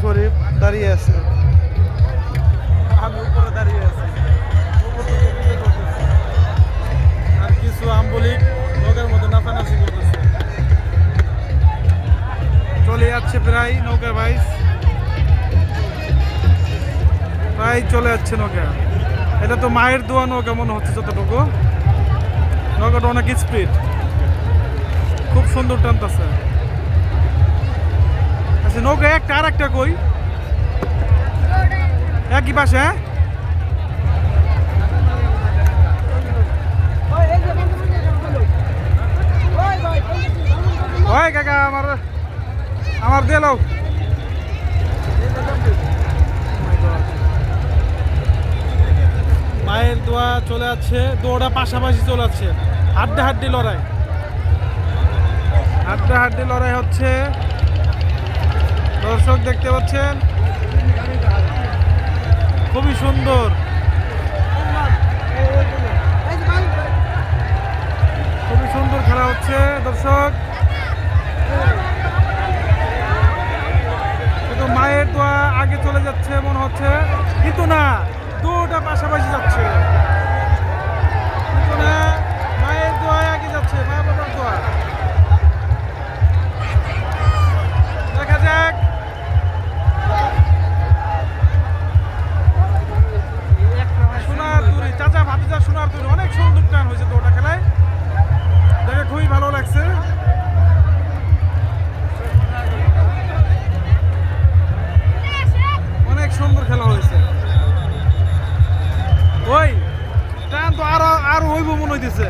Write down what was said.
শরীফ দাঁড়িয়ে আছে। দাঁড়িয়ে আর কিছু মধ্যে চলে যাচ্ছে প্রায় নৌকা বাইশ। প্রায় চলে যাচ্ছে নৌকা। এটা তো মায়ের দোয়া নৌকা মনে হচ্ছে যতটুকু। নৌকাটা অনেক স্পিড খুব সুন্দর টানতেছে। আচ্ছা নৌকা, একটা আর একটা কই? একই পাশে হ্যাঁ? ওই কাকা, আমার আমার দিয়ে লাও মায়ের দোয়া চলে যাচ্ছে, দৌড়া পাশাপাশি চলে যাচ্ছে। হাড্ডে হাড্ডি লড়াই। হাড্ডে হাড্ডি লড়াই হচ্ছে দর্শক দেখতে পাচ্ছেন? খুবই সুন্দর। খুবই সুন্দর খেলা হচ্ছে দর্শক। মায়ের দোয়া আগে চলে যাচ্ছে, মনে হচ্ছে। কিন্তু না, দুটা পাশাপাশি যাচ্ছে। এখন আরও আরও হইব মনে হইতেছে।